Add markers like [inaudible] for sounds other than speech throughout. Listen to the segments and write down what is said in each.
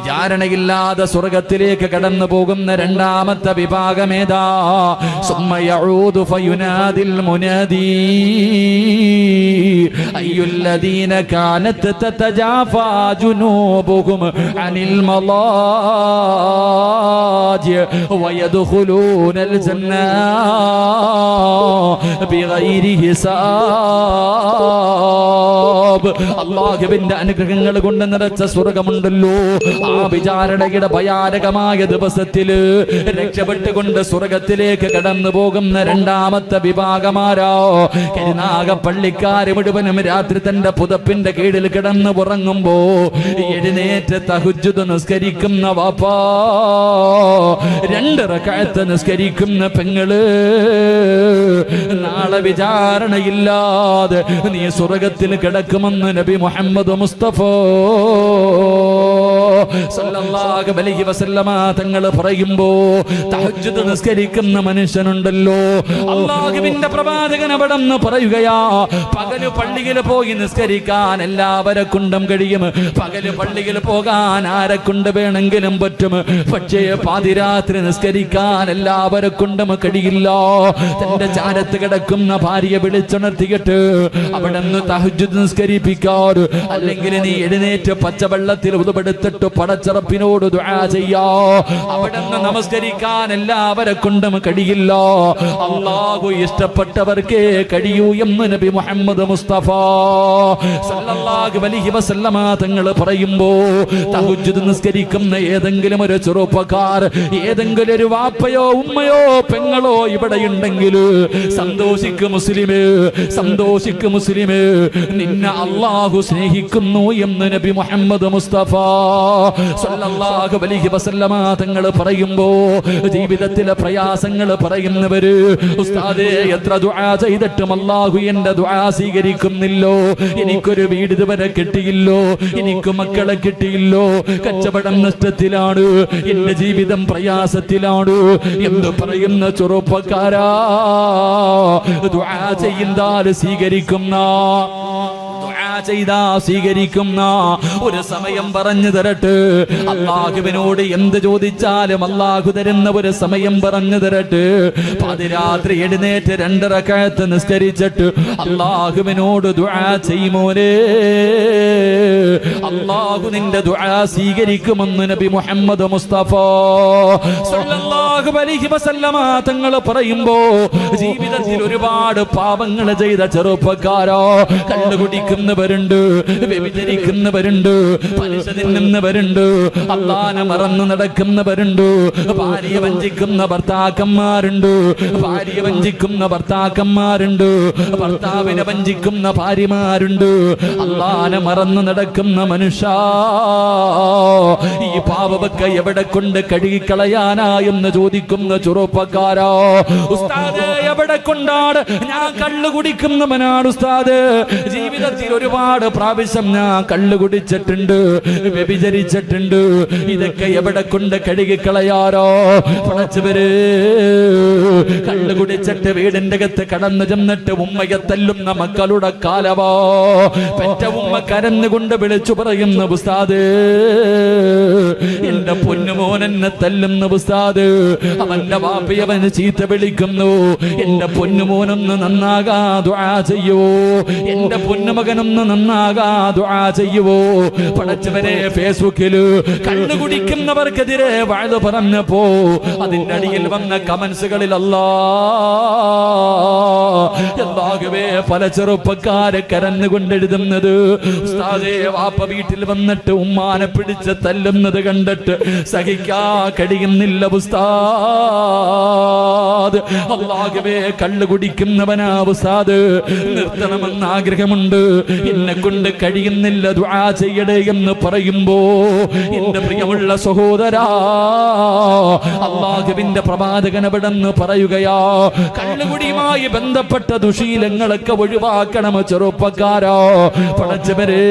വിചാരണയില്ലാതെ സ്വർഗത്തിലേക്ക് കടന്നു പോകുന്ന രണ്ടാമത്തെ വിഭാഗമേതാ ജുനൂബുഹും അനിൽ മലാജ് ജന്ന ഹിസാബ്. അനുഗ്രഹങ്ങൾ കൊണ്ട് നിറച്ച സ്വർഗമുണ്ടല്ലോ. വിചാരണയുടെ ഭയാനകമായ ദിവസത്തിൽ രക്ഷപ്പെട്ടുകൊണ്ട് സ്വർഗത്തിലേക്ക് കടന്നു പോകുന്ന രണ്ടാമത്തെ വിഭാഗമാരോ. കരുനാഗ പള്ളിക്കാര് മുഴുവനും രാത്രി തന്റെ പുതപ്പിന്റെ കീഴിൽ കിടന്ന് ഉറങ്ങുമ്പോ എഴുന്നേറ്റ് തഹുജുദ് നിസ്കരിക്കുന്ന വാപ്പാ. രണ്ട് കഴുത്ത് നിസ്കരിക്കുന്ന പെങ്ങൾ. നാളെ വിചാരണയില്ലാതെ നീ സ്വർഗത്തിൽ കിടക്കുമെന്ന് നബി മുഹമ്മദ് മുസ്തഫ. സല്ലല്ലാഹു അലൈഹി വസല്ലമ തങ്ങൾ പറയുമ്പോ തഹജ്ജുദ് നിസ്കരിക്കുന്ന മനുഷ്യനുണ്ടല്ലോ. അള്ളാഹുവിന്റെ പ്രവാചകൻ അവിടെ നിന്ന് പറയുകയാ പകൽ പള്ളിയിൽ പോയി നിസ്കരിക്കാൻ എല്ലാവരെ കൊണ്ടും കഴിയും. പകൽ പള്ളിയിൽ പോകാൻ ആരെ കൊണ്ട് വേണമെങ്കിലും പറ്റും. പക്ഷേ പാതിരാത്രി നിസ്കരിക്കാൻ എല്ലാവരെ കൊണ്ടും കഴിയില്ല. തന്റെ ചാരത്ത് കിടക്കുന്ന ഭാര്യയെ വിളിച്ചുണർത്തിയിട്ട് അവിടെ നിന്ന് തഹജ്ജുദ് നിസ്കരിപ്പിക്കാറ്. അല്ലെങ്കിൽ നീ എഴുന്നേറ്റ് പച്ചവെള്ളത്തിൽ ഉതപെടുത്തിട്ട് പടച്ചറപ്പിനോട് ദുആ ചെയ്യാ. അവിടെ നിന്ന് നമസ്കരിക്കാൻ എല്ലാവരെ കൊണ്ടും കഴിയില്ല. അള്ളാഹു ഇഷ്ടപ്പെട്ടവർക്കേ കഴിയൂ എന്ന് നബി മുഹമ്മദ് മുസ്തഫ സല്ലല്ലാഹു അലൈഹി വസല്ലമ തങ്ങൾ പറയുമ്പോ തഹജ്ജുദ് നിസ്കരിക്കുന്ന ഏതെങ്കിലും ഒരു ചെറുപ്പക്കാർ ഏതെങ്കിലും ഒരു വാപ്പയോ ഉമ്മയോ പെങ്ങളോ ഇവിടെ ഉണ്ടെങ്കിൽ സന്തോഷിക്ക് മുസ്ലിമേ സന്തോഷിക്ക് മുസ്ലിമേ നിന്നെ അള്ളാഹു സ്നേഹിക്കുന്നു എന്ന് നബി മുഹമ്മദ് മുസ്തഫ സല്ലല്ലാഹു അലൈഹി വസല്ലമ തങ്ങൾ പറയുമ്പോ ജീവിതത്തിലെ പ്രയാസങ്ങൾ പറയുന്നവര് ഉസ്താദേ എത്ര ദുആ ചെയ്തിട്ടും അല്ലാഹു എന്റെ ദുആ സ്വീകരിക്കുന്നില്ലോ. എനിക്കൊരു വീട് ഇതുവരെ കിട്ടിയില്ലോ. എനിക്ക് മക്കളെ കിട്ടിയില്ലോ. കച്ചവടം നഷ്ടത്തിലാണ്. എന്റെ ജീവിതം പ്രയാസത്തിലാണ്. എന്ന് പറയുന്ന ചെറുപ്പക്കാരാ ദുആ ചെയ്യുന്നാൽ സ്വീകരിക്കുന്ന ചെയ്താ സ്വീകരിക്കുന്ന. ഒരു സമയം പറഞ്ഞു തരട്ടെ. അള്ളാഹുവിനോട് എന്ത് ചോദിച്ചാലും അള്ളാഹു തരുന്ന ഒരു സമയം പറഞ്ഞു തരട്ടെ. പാതിരാത്രി എഴുന്നേറ്റ് രണ്ടര കഴത്ത് നിസ്കരിച്ചിട്ട് അള്ളാഹുവിനോട് ദുആ ചെയ്യുമോനെ അള്ളാഹു നിന്റെ ദുആ സ്വീകരിക്കുമെന്ന് നബി മുഹമ്മദ് മുസ്തഫ സല്ലല്ലാഹു അലൈഹി വസല്ലമ തങ്ങൾ പറയുമ്പോ ജീവിതത്തിൽ ഒരുപാട് പാപങ്ങൾ ചെയ്ത ചെറുപ്പക്കാരോ. കള്ളു കുടിക്കുന്നവരുണ്ട് വ്യഭിചരിക്കുന്നവരുണ്ട്. പലിശ തിന്നുന്നവരുണ്ട് അള്ളാനെ മറന്നു നടക്കുന്നവരുണ്ട്. ഭാര്യ വഞ്ചിക്കുന്ന ഭർത്താക്കന്മാരുണ്ട്. ഭാര്യ വഞ്ചിക്കുന്ന ഭർത്താക്കന്മാരുണ്ട്. ഭർത്താവിനെ വഞ്ചിക്കുന്ന ഭാര്യമാരുണ്ട്. അള്ളാനെ മറന്നു നടക്കുന്ന മനുഷ്യ ഈ പാവമൊക്കെ എവിടെ കൊണ്ട് കഴുകിക്കളയാനാ എന്ന് ചോദിക്കുന്ന ചെറുപ്പക്കാരോ. എവിടെ കൊണ്ടാണ്? ഞാൻ കള്ളു കുടിക്കുന്നവനാണ് ഉസ്താദ്. ജീവിതത്തിൽ ഒരുപാട് പ്രാവശ്യം ഞാൻ കള്ളു കുടിച്ചിട്ടുണ്ട് വ്യഭിചരിച്ചിട്ടുണ്ട്. ഇതൊക്കെ എവിടെ കൊണ്ട് കഴുകിക്കളയാരോ പടച്ചവര് കള്ളു കുടിച്ചിട്ട് വീടിന്റെ അകത്ത് കടന്നു ചെന്നിട്ട് ഉമ്മയെ തല്ലുന്ന മക്കളുടെ കാലവോ പെറ്റ ഉമ്മ കരന്നുകൊണ്ട് വിളിച്ചു പറയുന്ന ഉസ്താദ് എന്റെ പൊന്നുമോൻ എന്നെ തല്ലുന്ന ഉസ്താദ്. അവന്റെ വാപ്പി അവന് ചീത്ത വിളിക്കുന്നു. എന്റെ പൊന്നുമോനൊന്ന് നന്നാകാ ദുആ ചെയ്യുവോ എന്റെ പൊന്നുമകനൊന്ന് നന്നാകാ ദുആ ചെയ്യുവോ പടച്ചവരെ ഫേസ്ബുക്കിൽ കണ്ണു കുടിക്കുന്നവർക്കെതിരെ വാഴ പറഞ്ഞപ്പോ അതിന്റെ അടിയിൽ വന്ന കമന്റ്സുകളിൽ അല്ലാഹുവേ പല ചെറുപ്പക്കാരെ കരന്നുകൊണ്ടെഴുതുന്നത് ഉസ്താദേ വാപ്പ വീട്ടിൽ വന്നിട്ട് ഉമ്മാനെ പിടിച്ച് തല്ലുന്നത് കണ്ടിട്ട് സഹിക്കാ കഴിയുന്നില്ല ഉസ്താദ്. അള്ളാഹുവേ കള്ളു കുടിക്കുന്നവനാ ഉസ്താദ്. നിർത്തണമെന്ന് ആഗ്രഹമുണ്ട്. എന്നെ കൊണ്ട് കഴിയുന്നില്ല ദുആ ചെയ്യടേ എന്ന് പറയുമ്പോ എന്റെ പ്രിയമുള്ള സഹോദരാ അള്ളാഹുവിന്റെ പ്രവാചകൻ എവിടെന്ന് പറയുകയാ കള്ളുകുടിയുമായി ബന്ധപ്പെട്ട ദുശീലങ്ങളൊക്കെ ഒഴിവാക്കണം ചെറുപ്പക്കാരോ പടച്ചവരെ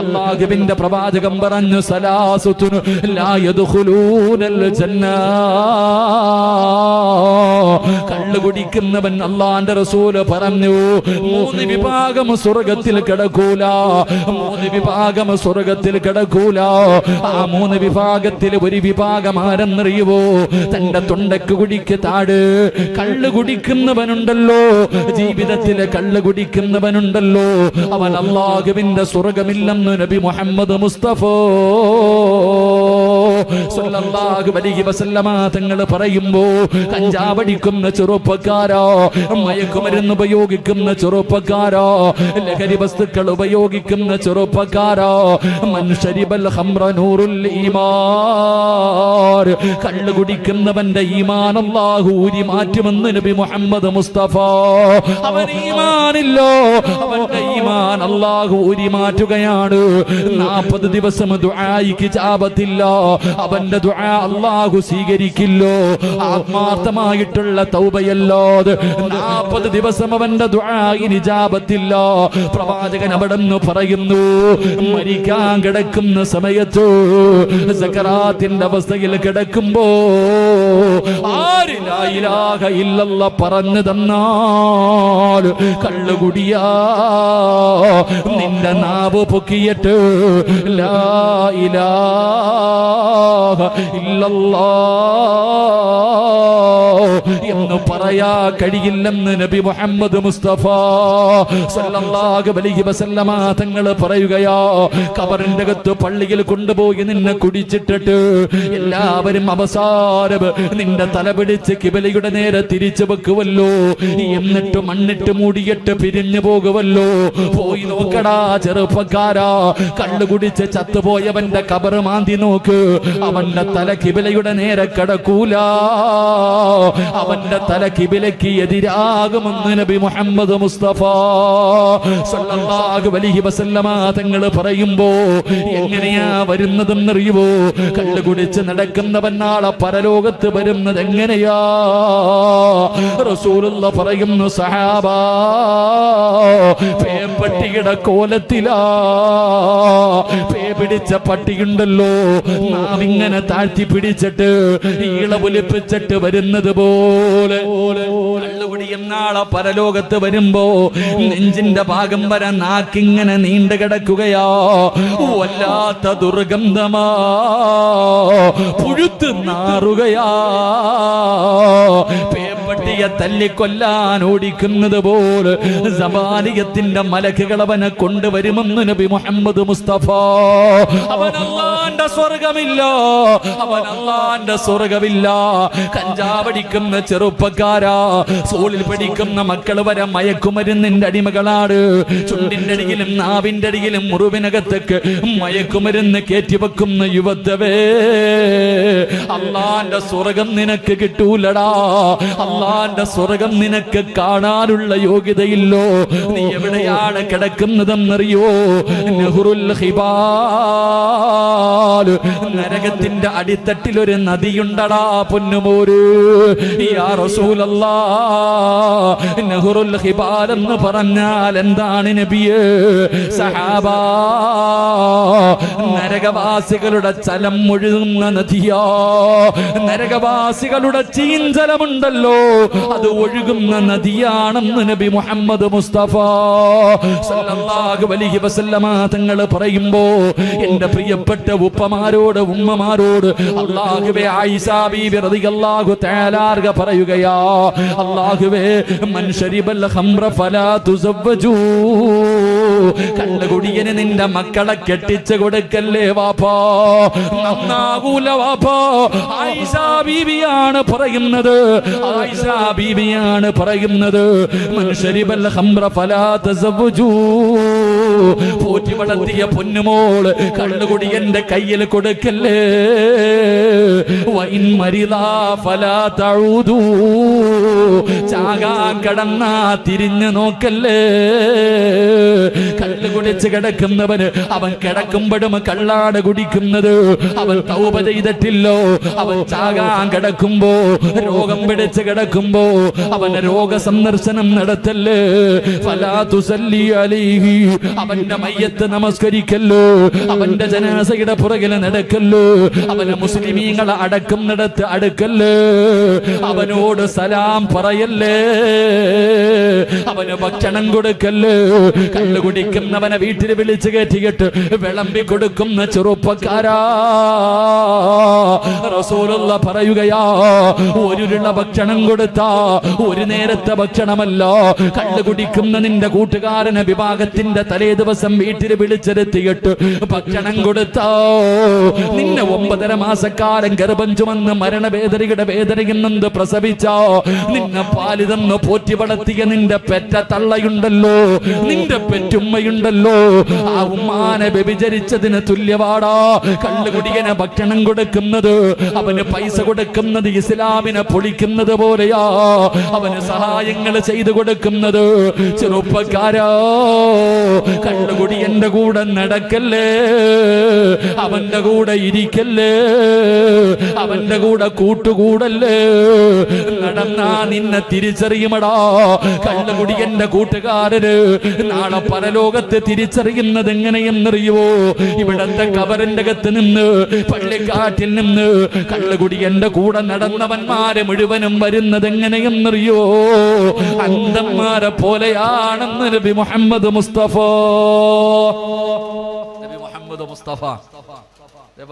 അള്ളാഹുവിന്റെ പ്രവാചകം പറഞ്ഞു സലാസുത്തുനു യദ്ഖുലൂനൽ ജന്ന കള്ളു കുടിക്കുന്നവൻ അള്ളാന്റെ റസൂൽ പറഞ്ഞു മൂന്ന് വിഭാഗം സ്വർഗത്തിൽ കിടക്കൂല മൂന്ന് വിഭാഗം സ്വർഗത്തിൽ കിടക്കൂല. ആ മൂന്ന് വിഭാഗത്തിൽ ഒരു വിഭാഗം ആരെന്നറിയുവോ? തന്റെ തൊണ്ടക്ക് കുടിക്ക് താട്. കള്ളു കുടിക്കുന്നവനുണ്ടല്ലോ ജീവിതത്തിലെ കള്ളു കുടിക്കുന്നവനുണ്ടല്ലോ. അവൻ അള്ളാഹുവിന്റെ സ്വർഗമില്ലെന്ന് നബി മുഹമ്മദ് മുസ്തഫ തങ്ങൾ പറയുമ്പോ കഞ്ചാവടിക്കുന്ന ചെറുപ്പക്കാരോ മയക്കുമരുന്ന് ഉപയോഗിക്കുന്ന ചെറുപ്പക്കാരോ ലഹരി വസ്തുക്കൾ ഉപയോഗിക്കുന്ന ചെറുപ്പക്കാരോ മനുഷ്യരിബൽ ഹംറ നൂറുൽ ഈമാൻ. കള്ളു കുടിക്കുന്നവന്റെ ഈമാൻ അല്ലാഹു ഊരി മാറ്റുമെന്ന് നബി മുഹമ്മദ് മുസ്തഫ. അവൻ ഈമാനില്ലോ. അവന്റെ ഈമാൻ അല്ലാഹു ഊരി മാറ്റുകയാണ് നാൽപ്പത് ദിവസം ദുആയിക്ക് ചാപത്തില്ല. അവന്റെ ദുആ അല്ലാഹു സ്വീകരിക്കില്ലോ. ആത്മാർത്ഥമായിട്ടുള്ള തൗബയല്ലാതെ നാൽപ്പത് ദിവസം അവന്റെ ദുആയിന് ചാപത്തില്ല. പ്രവാചകൻ അവിടെ നിന്ന് പറയുന്നു മരിക്കാൻ കിടക്കുന്ന സമയത്ത് സക്കറാത്തിന്റെ അവസ്ഥയിൽ കിടക്കുമ്പോ ആരിലായിലാക ഇല്ലല്ല പറഞ്ഞു തന്നാൽ കള്ളുകുടിയാ. നിന്റെ നാവ് പൊക്കിയിട്ട് ലാ ഇലാഹ ഇല്ലല്ലാ. എന്ന് പറയാ കഴിയില്ലെന്ന് നബി മുഹമ്മദ് മുസ്തഫ സല്ലല്ലാഹു അലൈഹി വസല്ലമ തങ്ങൾ പറയുകയാ കബറിന്റെ അകത്ത് പള്ളിയിൽ കൊണ്ടുപോയി നിന്നെ കുടിച്ചിട്ടിട്ട് എല്ലാവരും അവസാനം നിന്റെ തല പിടിച്ച് കിബലിയുടെ നേരെ തിരിച്ചു വെക്കുവല്ലോ. എന്നിട്ട് മണ്ണിട്ട് മൂടിയിട്ട് പിരിഞ്ഞു പോകുവല്ലോ. പോയി നോക്കടാ ചെറുപ്പക്കാരാ കള്ളു കുടിച്ച് ചത്തുപോയവന്റെ കബർ മാന്തി നോക്ക്. അവന്റെ തല കിബിലയുടെ നേരെ കടക്കൂല. അവന്റെ തല കിബിലക്ക് എതിരാകുമെന്ന് നബി മുഹമ്മദ് മുസ്തഫ സല്ലല്ലാഹു അലൈഹി വസല്ലമ തങ്ങൾ പറയുമ്പോ എങ്ങനെയാ വരുന്നതെന്ന് അറിയുവോ കുടിച്ച് നടക്കുന്നവൻ നാളെ പരലോകത്ത് വരുന്നത് എങ്ങനെയാ റസൂലുള്ള പറയുന്നു സഹാബ പേപ്പട്ടിയുടെ കോലത്തിലാ. പേ പിടിച്ച പട്ടിയുണ്ടല്ലോ. നാം ഇങ്ങനെ താഴ്ത്തി പിടിച്ചിട്ട് ഈള ഒലിപ്പിച്ചിട്ട് വരുന്നത് പോലെ. നാളെ പരലോകത്ത് വരുമ്പോ നെഞ്ചിന്റെ ഭാഗം വരെ നാക്കിങ്ങനെ നീണ്ടു കിടക്കുകയാ. വല്ലാത്ത ദുർഗന്ധമാ. പുഴുത്ത് നാറുകയാ. പേപ്പട്ടിയെ തല്ലിക്കൊല്ലാൻ ഓടിക്കുന്നത് പോലെ സമാലിയത്തിന്റെ മലക്കുകൾ അവനെ കൊണ്ടുവരുമെന്ന് നബി മുഹമ്മദ് മുസ്തഫ. അവൻ സ്വർഗമില്ല അവൻ അള്ളാന്റെ സ്വർഗമില്ല കഞ്ചാവടിക്കുന്ന ചെറുപ്പക്കാരാ സോളിൽ പഠിക്കുന്ന മക്കൾ വരെ മയക്കുമരുന്നിന്റെ അടിമകളാണ്. ചുണ്ടിന്റെ അടിയിലും നാവിന്റെ അടിയിലും മുറിവിനകത്തേക്ക് മയക്കുമരുന്ന് കയറ്റിവെക്കുന്ന യുവത്തവേ അള്ളാന്റെ സ്വർഗം നിനക്ക് കിട്ടൂലടാ. അള്ളാന്റെ സ്വർഗം നിനക്ക് കാണാനുള്ള യോഗ്യതയില്ലോ. നീ എവിടെയാണ് കിടക്കുന്നതെന്നറിയോ? നെഹ്റുൽ നരകത്തിന്റെ അടിത്തട്ടിൽ ഒരു നദിയുണ്ടടാ പൊന്നുമോര്. നെഹ്റുൽ ഹിബാൽ എന്ന് പറഞ്ഞാൽ എന്താണ് നബിയേ? സഹാബാ നരകവാസികളുടെ ചലം ഒഴുകുന്ന നദിയാ. നരകവാസികളുടെ ചീഞ്ചലമുണ്ടല്ലോ. അത് ഒഴുകുന്ന നദിയാണെന്ന് നബി മുഹമ്മദ് മുസ്തഫ സല്ലല്ലാഹു അലൈഹി വസല്ലമ തങ്ങൾ പറയുമ്പോ എന്റെ പ്രിയപ്പെട്ട ഉപ്പമാരോട് ഉമ്മമാരോട് അള്ളാഹുവേ ആയിഷാ ബീബി റളിയല്ലാഹു തആലാർഗ പറയുകയാ അള്ളാഹുവേ മൻ ശരിബൽ ഖംറ ഫലാ തുസവ്വജൂ കള്ളകുടിയന് നിന്റെ മക്കളെ കെട്ടിച്ചു കൊടുക്കല്ലേ വാപ്പാ നന്നാകൂല വാപ്പാ ആയിഷാ ബീവിയാണ് പറയുന്നത് ആയിഷ ബീവിയാണ് പറയുന്നത്. മനുഷ്യരിബൽ ഫലാ പോറ്റി വളർത്തിയ പൊന്നുമോൾ കള്ളുകുടിയന്റെ കയ്യിൽ കൊടുക്കല്ലേ? വൈൻ മരിതാ ഫലാ തഊദൂ. ചാകാൻ കടന്നാ തിരിഞ്ഞു നോക്കല്ലേ? കള്ള് കുടിച്ച് കിടക്കുന്നവന് അവൻ കിടക്കുമ്പോഴും കള്ളാണ് കുടിക്കുന്നത്. അവൻ തൗപ ചെയ്തിട്ടില്ലോ. അവൻ ചാകാൻ കിടക്കുമ്പോ രോഗം പിടിച്ച് കിടക്കുമ്പോ അവൻ രോഗ സന്ദർശനം നടത്തല്ലേ അവന്റെ മയ്യത്ത് നമസ്കരിക്കല്ലോ. അവന്റെ ജനാസയുടെ പുറകിൽ നടക്കല്ലോ. അവന് മുസ്ലിമീങ്ങളെ നടത്ത് അടുക്കല്ലേ? അവനോട് സലാം പറയല്ലേ? അവന് ഭക്ഷണം കൊടുക്കല്ലേ? കള്ളു കുടിക്കുന്നവനെ വീട്ടിൽ വിളിച്ചു കയറ്റിയിട്ട് വിളമ്പി കൊടുക്കുന്ന ചെറുപ്പക്കാരാ. റസൂലുള്ള പറയുകയാ ഒരുരുള്ള ഭക്ഷണം കൊടുത്താ? ഒരു നേരത്തെ ഭക്ഷണമല്ല. കള്ളു കുടിക്കുന്ന നിന്റെ കൂട്ടുകാരന് വിഭാഗത്തിന്റെ തലേ ദിവസം വീട്ടിൽ വിളിച്ചെടുത്തിയിട്ട് ഭക്ഷണം കൊടുത്തോ. നിന്നെ ഒമ്പതര മാസക്കാലം ഗർഭം ചുമന്ന് മരണവേദനയുടെ വേദനയിൽ നിന്ന് പ്രസവിച്ചോ? നിന്നെ പാലിതെന്ന് പോറ്റി വളർത്തിയ നിന്റെ പെറ്റ തള്ളയുണ്ടല്ലോ. നിന്റെ പെറ്റുമ്മയുണ്ടല്ലോ. ആ ഉമ്മാനെ വ്യഭിചരിച്ചതിന് തുല്യവാടാ. കള്ളുകുടിയനെ ഭക്ഷണം കൊടുക്കുന്നത് അവന് പൈസ കൊടുക്കുന്നത് ഇസ്ലാമിനെ പൊളിക്കുന്നത് പോലെയാ അവന് സഹായങ്ങൾ ചെയ്തു കൊടുക്കുന്നത്? ചെറുപ്പക്കാരോ. ചെറുപ്പക്കാരാ കള്ളുകുടിയന്റെ കൂടെ നടക്കല്ലേ? അവന്റെ കൂടെ ഇരിക്കല്ലേ? അവന്റെ കൂടെ കൂട്ടുകൂടല്ലേ? നടന്നാ നിന്നെ തിരിച്ചറിയുമടാ. കള്ളുകുടിയന്റെ കൂട്ടുകാരന് നാളെ പരലോകത്ത് തിരിച്ചറിയുന്നത് എങ്ങനെയെന്നറിയുവോ? ഇവിടത്തെ കവറിന്റെ അകത്ത് നിന്ന് പള്ളിക്കാട്ടിൽ നിന്ന് കള്ളുകുടിയന്റെ കൂടെ നടന്നവന്മാരെ മുഴുവനും വരുന്നത് എങ്ങനെയെന്നറിയോ അന്തന്മാരെ പോലെയാണെന്ന് നബി മുഹമ്മദ് മുസ്തഫ. നബി മുഹമ്മദ് മുസ്തഫ.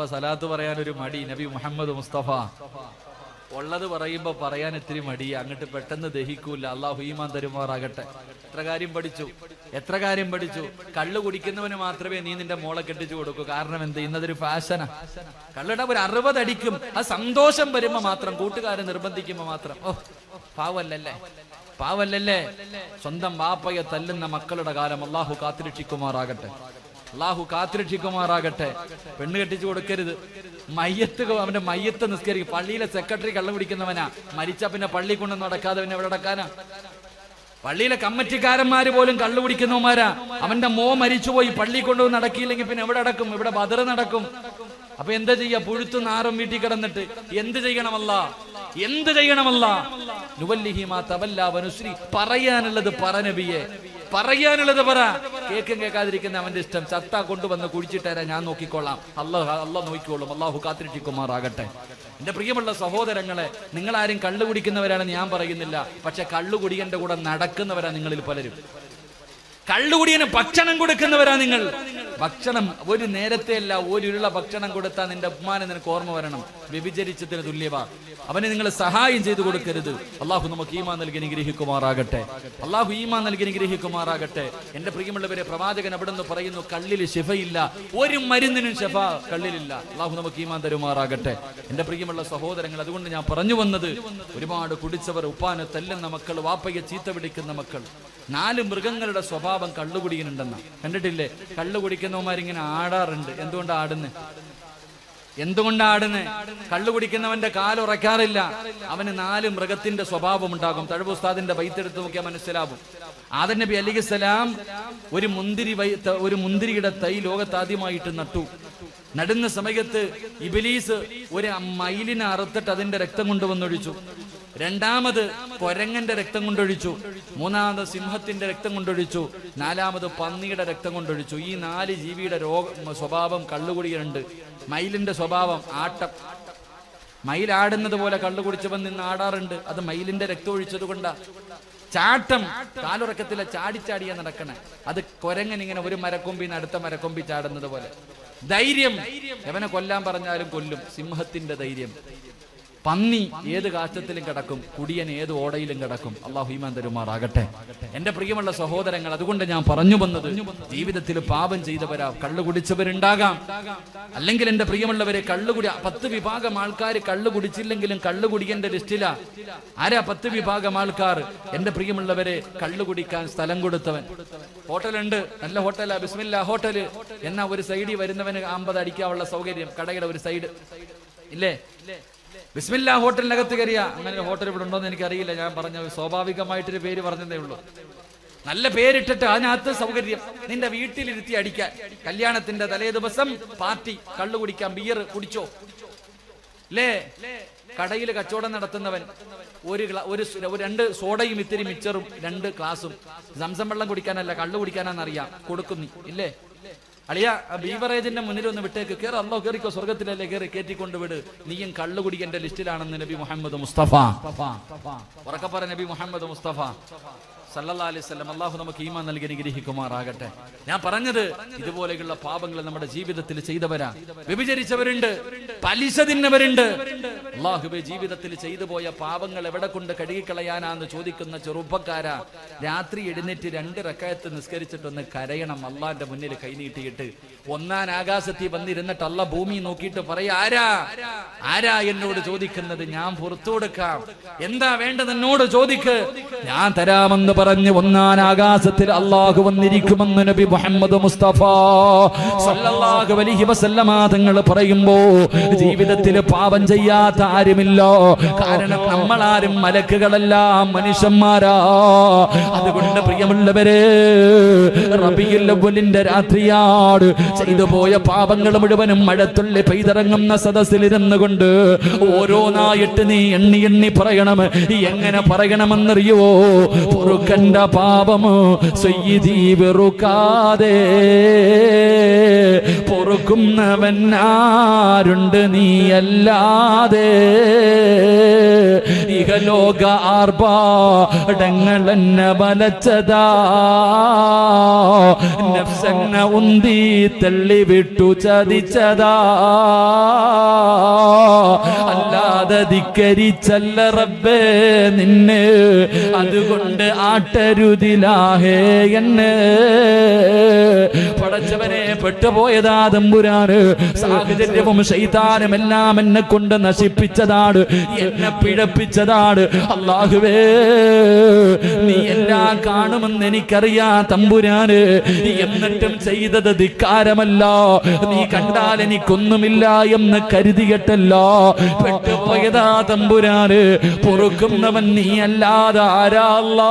സലാത്ത് പറയാൻ ഒരു മടി നബി മുഹമ്മദ് മുസ്തഫ. ഉള്ളത് പറയുമ്പോ പറയാൻ ഇത്തിരി മടി. അങ്ങോട്ട് പെട്ടെന്ന് ദഹിക്കൂല. അള്ളാഹു ഈമാൻ തരുമാറാകട്ടെ. എത്ര കാര്യം പഠിച്ചു? എത്ര കാര്യം പഠിച്ചു? കള്ളു കുടിക്കുന്നവന് മാത്രമേ നീ നിന്റെ മോളെ കെട്ടിച്ചു കൊടുക്കൂ. കാരണം എന്ത്? ഇന്നതൊരു ഫാഷന. കള്ളുടെ ഒരു അറുപത് അടിക്കും. ആ സന്തോഷം വരുമ്പോ മാത്രം കൂട്ടുകാരെ നിർബന്ധിക്കുമ്പോ മാത്രം. ഓ പാവല്ലല്ലേ? പാവല്ലല്ലേ? സ്വന്തം വാപ്പയെ തല്ലുന്ന മക്കളുടെ കാലം അള്ളാഹു കാത്തിരക്ഷിക്കുമാറാകട്ടെ. അള്ളാഹു കാത്തിരക്ഷിക്കുമാറാകട്ടെ. പെണ്ണ് കെട്ടിച്ചു കൊടുക്കരുത്. മയ്യത്ത് അവന്റെ മയ്യത്ത് നിസ്കരിക്കും. പള്ളിയിലെ സെക്രട്ടറി കള്ളം പിടിക്കുന്നവനാ. മരിച്ച പിന്നെ പള്ളി കൊണ്ടൊന്നും നടക്കാതെ പിന്നെ എവിടെ നടക്കാനാ? പള്ളിയിലെ കമ്മറ്റിക്കാരന്മാര് പോലും കള്ളു പിടിക്കുന്നവന്മാരാ. അവന്റെ മോ മരിച്ചുപോയി. പള്ളി കൊണ്ടുപോയി നടക്കിയില്ലെങ്കിൽ പിന്നെ എവിടെ അടക്കും ഇവിടെ ബദർ നടക്കും. അപ്പൊ എന്താ ചെയ്യാ? പുഴുത്തു നാറും വീട്ടിൽ കിടന്നിട്ട് എന്ത് ചെയ്യണമല്ല എന്ത് ചെയ്യണമല്ല നുവല്ലിഹിമാ വനുശ്രീ പറയാനുള്ളത് പറ നബിയെ. പറയാനുള്ളത് പറ. കേക്കും കേൾക്കാതിരിക്കുന്ന അവന്റെ ഇഷ്ടം. ചത്ത കൊണ്ടുവന്ന് കുഴിച്ചിട്ടേരാ ഞാൻ നോക്കിക്കൊള്ളാം. അള്ളാഹ് അള്ളാഹ് നോക്കിക്കോളും. അള്ളാഹു കാത്തിരിക്കുമാറാകട്ടെ. എന്റെ പ്രിയമുള്ള സഹോദരങ്ങളെ നിങ്ങൾ ആരും കള്ളു കുടിക്കുന്നവരാണെന്ന് ഞാൻ പറയുന്നില്ല. പക്ഷെ കള്ളുകുടിയന്റെ കൂടെ നടക്കുന്നവരാ നിങ്ങളിൽ പലരും. കള്ളുകുടിയന് ഭക്ഷണം കൊടുക്കുന്നവരാ നിങ്ങൾ. ഭക്ഷണം ഒരു നേരത്തെ അല്ല ഒരു ഉരുള ഭക്ഷണം കൊടുത്താൽ നിന്റെ ഉമ്മാനെ നിനക്ക് ഓർമ്മ വരണം. വ്യഭിചരിച്ചതിന് തുല്യവ. അവനെ നിങ്ങൾ സഹായം ചെയ്തു കൊടുക്കരുത്. അള്ളാഹു നമുക്ക് ഈമാ നൽകി അനുഗ്രഹിക്കുമാറാകട്ടെ. അള്ളാഹു ഈമാ നൽകി അനുഗ്രഹിക്കുമാറാകട്ടെ. എന്റെ പ്രിയമുള്ളവരെ പ്രവാചകൻ അവിടെ നിന്ന് പറയുന്നു കള്ളിൽ ശിഫയില്ല. ഒരു മരുന്നിനും ഷെഫ കള്ളിലില്ല. അള്ളാഹു നമുക്ക് ഈമാൻ തരുമാറാകട്ടെ. എന്റെ പ്രിയമുള്ള സഹോദരങ്ങൾ അതുകൊണ്ട് ഞാൻ പറഞ്ഞു വന്നത് ഒരുപാട് കുടിച്ചവർ ഉപ്പാനെ തല്ലുന്ന മക്കൾ വാപ്പയെ ചീത്ത പിടിക്കുന്ന മക്കൾ. നാല് മൃഗങ്ങളുടെ സ്വഭാവം കള്ളുകുടിക്കുന്നുണ്ടെന്ന കണ്ടിട്ടില്ലേ? കള്ളു കുടിക്കുന്നവന്മാരിങ്ങനെ ആടാറുണ്ട്. എന്തുകൊണ്ട് ആടുന്നേ? എന്തുകൊണ്ടാ ആടുന്നത് കള്ളു കുടിക്കുന്നവന്റെ കാലുറക്കാറില്ല അവന് നാല് മൃഗത്തിന്റെ സ്വഭാവം ഉണ്ടാകും തഴവുസ്താദിന്റെ വൈത്തെടുത്ത് നോക്കിയാൽ മനസ്സിലാവും. ആദൻ നബി അലിഖിസ്സലാം ഒരു മുന്തിരി ഒരു മുന്തിരിയുടെ തൈ ലോകത്താദ്യമായിട്ട് നട്ടു. നടുന്ന സമയത്ത് ഇബിലീസ് ഒരു മയിലിനെ അറുത്തിട്ട് അതിന്റെ രക്തം കൊണ്ടുവന്നൊഴിച്ചു. രണ്ടാമത് കൊരങ്ങന്റെ രക്തം കൊണ്ടൊഴിച്ചു. മൂന്നാമത് സിംഹത്തിന്റെ രക്തം കൊണ്ടൊഴിച്ചു. നാലാമത് പന്നിയുടെ രക്തം കൊണ്ടൊഴിച്ചു. ഈ നാല് ജീവിയുടെ രോഗ സ്വഭാവം കള്ളുകുടിയുണ്ട് മയിലിന്റെ സ്വഭാവം ആട്ടം. മയിലാടുന്നത് പോലെ കള്ളു കുടിച്ചവൻ നിന്ന് ആടാറുണ്ട്. അത് മയിലിന്റെ രക്തം ഒഴിച്ചത് കൊണ്ടാ. ചാട്ടം. കാലുറക്കത്തിലെ ചാടിച്ചാടിയാ നടക്കണേ. അത് കൊരങ്ങൻ ഇങ്ങനെ ഒരു മരക്കൊമ്പിന്ന് അടുത്ത മരക്കൊമ്പി ചാടുന്നത് പോലെ. ധൈര്യം. എവനെ കൊല്ലാൻ പറഞ്ഞാലും കൊല്ലും. സിംഹത്തിന്റെ ധൈര്യം. പന്നി ഏത് കാഷ്ടത്തിലും കിടക്കും കുടിയൻ ഏത് ഓടയിലും കിടക്കും. അള്ളാഹു ഈമാൻ തരുമാറാകട്ടെ. എന്റെ പ്രിയമുള്ള സഹോദരങ്ങൾ അതുകൊണ്ട് ഞാൻ പറഞ്ഞു വന്നത് ജീവിതത്തിൽ പാപം ചെയ്തവരാ കള്ളു കുടിച്ചവരുണ്ടാകാം. അല്ലെങ്കിൽ എന്റെ പ്രിയമുള്ളവരെ കള്ളുകുടി പത്ത് വിഭാഗം ആൾക്കാർ കള്ളു കുടിച്ചില്ലെങ്കിലും കള്ളു കുടിക്കേണ്ട ലിസ്റ്റിലാ. ആരാ പത്ത് വിഭാഗം ആൾക്കാർ? എന്റെ പ്രിയമുള്ളവരെ കള്ളു കുടിക്കാൻ സ്ഥലം കൊടുത്തവൻ. ഹോട്ടലുണ്ട് നല്ല ഹോട്ടലാ ബിസ്മില്ല ഹോട്ടൽ. എന്നാ ഒരു സൈഡിൽ വരുന്നവന് അമ്പത് അടിക്കാനുള്ള സൗകര്യം കടയുടെ ഒരു സൈഡ്. ഇല്ലേ? ബിസ്മില്ല ഹോട്ടലിനകത്ത് കയറിയ. അങ്ങനെ ഒരു ഹോട്ടൽ ഇവിടെ ഉണ്ടോന്ന് എനിക്കറിയില്ല. ഞാൻ പറഞ്ഞ സ്വാഭാവികമായിട്ടൊരു പേര് പറഞ്ഞതേ ഉള്ളൂ. നല്ല പേരിട്ടിട്ട് അതിനകത്ത് സൗകര്യം. നിന്റെ വീട്ടിലിരുത്തി അടിക്കാൻ. കല്യാണത്തിന്റെ തലേ ദിവസം പാർട്ടി കള്ളു കുടിക്കാൻ ബിയർ കുടിച്ചോ? ലേ കടയിൽ കച്ചവടം നടത്തുന്നവൻ ഒരു ഒരു രണ്ട് സോഡയും ഇത്തിരി മിച്ചറും രണ്ട് ഗ്ലാസും. സംസം വെള്ളം കുടിക്കാനല്ല കള്ളു കുടിക്കാനാന്നറിയാം. കൊടുക്കുന്നു ഇല്ലേ? അളിയ ആ ബീവറേജിന്റെ മുന്നിൽ ഒന്ന് വിട്ടേക്ക്. കേറി അല്ലോ കയറിക്കോ സ്വർഗത്തിലല്ലേ കയറി കയറ്റിക്കൊണ്ട് വിട് നീയും കള്ളു കുടിക്കന്റെ ലിസ്റ്റിലാണെന്ന് നബി മുഹമ്മദ് മുസ്തഫ. ഉറക്കപ്പറ നബി മുഹമ്മദ് മുസ്തഫ. സല്ലല്ലാ അലൈഹി വസല്ലം അള്ളാഹു നമുക്ക് ഈമാൻ നൽകി അനുഗ്രഹിക്കുമാറാകട്ടെ. ഞാൻ പറഞ്ഞത് ഇതുപോലെയുള്ള പാപങ്ങൾ നമ്മുടെ ജീവിതത്തിൽ ചെയ്തവരാ. വ്യഭിചരിച്ചവരുണ്ട് പലിശ തിന്നവരുണ്ട്. അള്ളാഹുബെ ജീവിതത്തിൽ ചെയ്തു പോയ പാപങ്ങൾ എവിടെ കൊണ്ട് കഴുകിക്കളയാനാന്ന് ചോദിക്കുന്ന ചെറുപ്പക്കാരാ. രാത്രി എഴുന്നേറ്റ് രണ്ട് റക്കായത്ത് നിസ്കരിച്ചിട്ടൊന്ന് കരയണം അള്ളാന്റെ മുന്നിൽ കൈനീട്ടിയിട്ട് ഒന്നാൻ ആകാശത്തിൽ വന്നിരുന്നിട്ട് അല്ല ഭൂമി നോക്കിയിട്ട് പറയാ ആരാ? ആരാ എന്നോട് ചോദിക്കുന്നത്? ഞാൻ പുറത്തു കൊടുക്കാം. എന്താ വേണ്ടത് എന്നോട് ചോദിക്ക്. ഞാൻ തരാമെന്ന് പറഞ്ഞ് ഒന്നാൻ ആകാശത്തിൽ അള്ളാഹു വന്നിരിക്കുമെന്ന് നബി മുഹമ്മദ് മുസ്തഫ സല്ലല്ലാഹു അലൈഹി വസല്ലമ തങ്ങൾ പറയുമ്പോ ജീവിതത്തിൽ പാപം ചെയ്യാത്ത ആരുമില്ല. കാരണം നമ്മളാരും മലക്കുകളെല്ലാം മനുഷ്യന്മാരാ. അതുകൊണ്ട് പ്രിയമുള്ളവരെ റബിയുല്ലവലിന്റെ രാത്രിയാട് ചെയ്തു പോയ പാപങ്ങൾ മുഴുവനും മഴത്തുള്ളി പെയ്തിറങ്ങുന്ന സദസ്സിലിരുന്നു കൊണ്ട് ഓരോന്നായിട്ട് നീ എണ്ണി എണ്ണി പറയണം. എങ്ങനെ പറയണമെന്നറിയോ പൊറുക്കണ്ട പാപമോ സയ്യിദി വെറുക്കാതെ. പൊറുക്കുന്നവൻ ആരുണ്ട് നീയല്ലാതെ. ഇഹലോക ആർഭാടങ്ങൾ എന്നെ വലച്ചതാ ഉന്തി തള്ളി വിട്ടു ചതിച്ചതാ. അല്ലാതെ ധിക്കരിച്ചല്ല റബ്ബേ നിന്നെ. അതുകൊണ്ട് ആട്ടരുതിലാഹേ എന്നെ. പടച്ചവനെ പെട്ടുപോയതാ തമ്പുരാന് സാഹചര്യവും ശൈതാനും എല്ലാം എന്നെ കൊണ്ട് നശിപ്പിച്ചതാണ്. എന്നെ പിഴപ്പിച്ചതാണ്. അള്ളാഹുവേ നീ എല്ലാം കാണുമെന്ന് എനിക്കറിയാ തമ്പുരാന്. എന്നിട്ടും ചെയ്തത് ധിക്കാരമല്ല. നീ കണ്ടാൽ എനിക്കൊന്നുമില്ല എന്ന് കരുതിയിട്ടല്ലോ. പെട്ടുപോയതാ തമ്പുരാന്. പൊറുക്കുന്നവൻ നീ അല്ലാതെ ആരാ നീ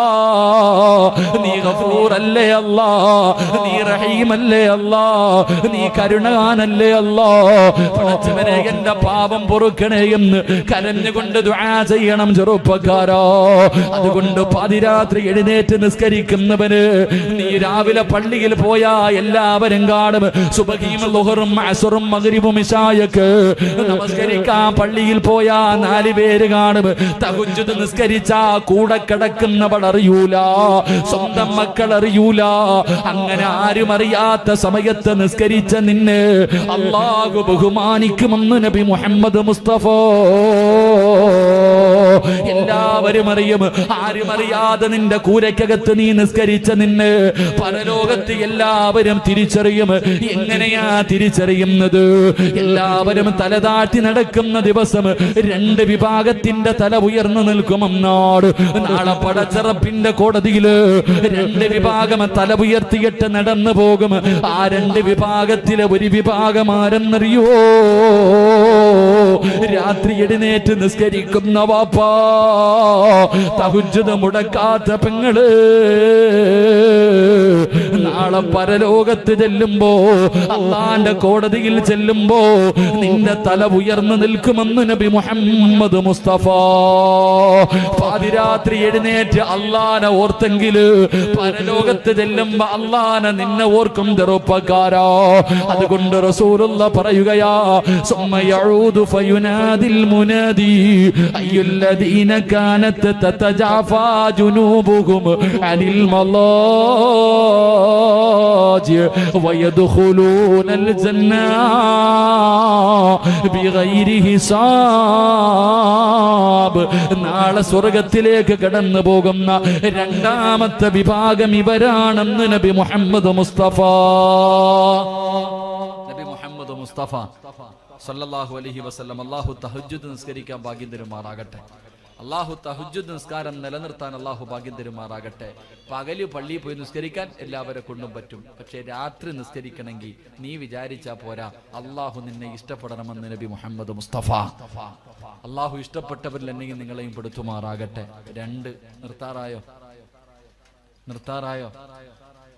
നീ ഗഫൂറല്ലേ അല്ല? നീ റഹീമല്ലേ അല്ല? നീ കരുണാനല്ലേ അല്ലോ? പടച്ചവനെ എന്റെ പാപം പൊറുക്കണേ എന്ന് കരഞ്ഞുകൊണ്ട് ദുആ ചെയ്യണം ചെറുപ്പക്കാരോ. അതുകൊണ്ട് പാതിരാത്രി എഴുന്നേറ്റ് നിസ്കരിക്കുന്നവന് നീ രാവിലെ പള്ളിയിൽ പോയാ എല്ലാവരും കാണും. സുബഹീം ലുഹറും അസുറും മഗ്രിബും ഇഷായക്ക് നമസ്കരിക്കാൻ പള്ളിയിൽ പോയാ നാല് പേര് കാണും. തഹജ്ജുദ് നിസ്കരിച്ചാ കൂടെ കിടക്കുന്നവൾ അറിയൂല. സ്വന്തം മക്കൾ അറിയൂല. അങ്ങനെ ആരും അറിയാത്ത സമയത്ത് നിസ്കരിച്ച നിന്നെ അള്ളാഹു ബഹുമാനിക്കുമെന്ന് നബി മുഹമ്മദ് മുസ്തഫ. എല്ലാവരും അറിയും ആരും അറിയാതെ നിന്റെ കൂരയ്ക്കകത്ത് നീ നിസ്കരിച്ച നിന്നെ പരലോകത്ത് എല്ലാവരും തിരിച്ചറിയും. എങ്ങനെയാ തിരിച്ചറിയുന്നത്? എല്ലാവരും തലതാഴ്ത്തി നടക്കുന്ന ദിവസം രണ്ട് വിഭാഗത്തിന്റെ തല ഉയർന്നു നിൽക്കുമെന്നാട് നാളെ പടച്ചറപ്പിന്റെ കോടതിയിൽ രണ്ട് വിഭാഗം തല ഉയർത്തിയിട്ട് നടന്നു പോകും. ആ രണ്ട് വിഭാഗത്തിലെ ഒരു വിഭാഗം ആരെന്നറിയോ? രാത്രി എഴുന്നേറ്റ് നിസ്കരിക്കുന്ന വാപ്പാ മുടക്കാത്ത പെങ്ങൾ. നാളെ പരലോകത്ത് ചെല്ലുമ്പോ അള്ളാന്റെ കോടതിയിൽ ചെല്ലുമ്പോ നിന്റെ തല ഉയർന്നു നിൽക്കുമെന്ന് നബി മുഹമ്മദ് മുസ്തഫ. പാതിരാത്രി എഴുന്നേറ്റ് അള്ളാനെ ഓർത്തെങ്കിൽ പരലോകത്ത് ചെല്ലുമ്പോ അള്ളാനെ നിന്നെ ഓർക്കും ചെറുപ്പക്കാരോ. അതുകൊണ്ട് റസൂലുള്ള പറയുകയാ സുമ്മയഊദു ഫയുനാദിൽ മുനാദി അയ്യുല്ലദീന കാനത്ത് തതജാഫാ ജുനൂബുഹും അനിൽ മലാജി വയദ്ഖുലൂന الجنة بغير ഹിസാബ് നാളെ സ്വർഗത്തിലേക്ക് കടന്നു പോകുന്ന രണ്ടാമത്തെ വിഭാഗം ഇവരാണെന്ന് നബി മുഹമ്മദ് മുസ്തഫ നബി മുഹമ്മദ് മുസ്തഫ സല്ലല്ലാഹു അലൈഹി വസല്ലം അല്ലാഹു തഹജ്ജുദ് നിസ്കരിക്കാൻ ഭാഗ്യം തരുമാറാകട്ടെ അള്ളാഹു തഹജ്ജുദ് നിസ്കാരം നിലനിർത്താൻ അള്ളാഹു ഭാഗ്യം തരുമാറാകട്ടെ പകൽ പള്ളിയിൽ പോയി നിസ്കരിക്കാൻ എല്ലാവരെ കൊണ്ടും പറ്റും. പക്ഷെ രാത്രി നിസ്കരിക്കണമെങ്കിൽ നീ വിചാരിച്ചാ പോരാ. അള്ളാഹു നിന്നെ ഇഷ്ടപ്പെടണമെന്ന് നബി മുഹമ്മദ് മുസ്തഫ. അള്ളാഹു ഇഷ്ടപ്പെട്ടവരിൽ എന്നെങ്കിൽ നിങ്ങളെയും പെടുത്തുമാറാകട്ടെ. രണ്ട് നിർത്താറായോ? നിർത്താറായോ?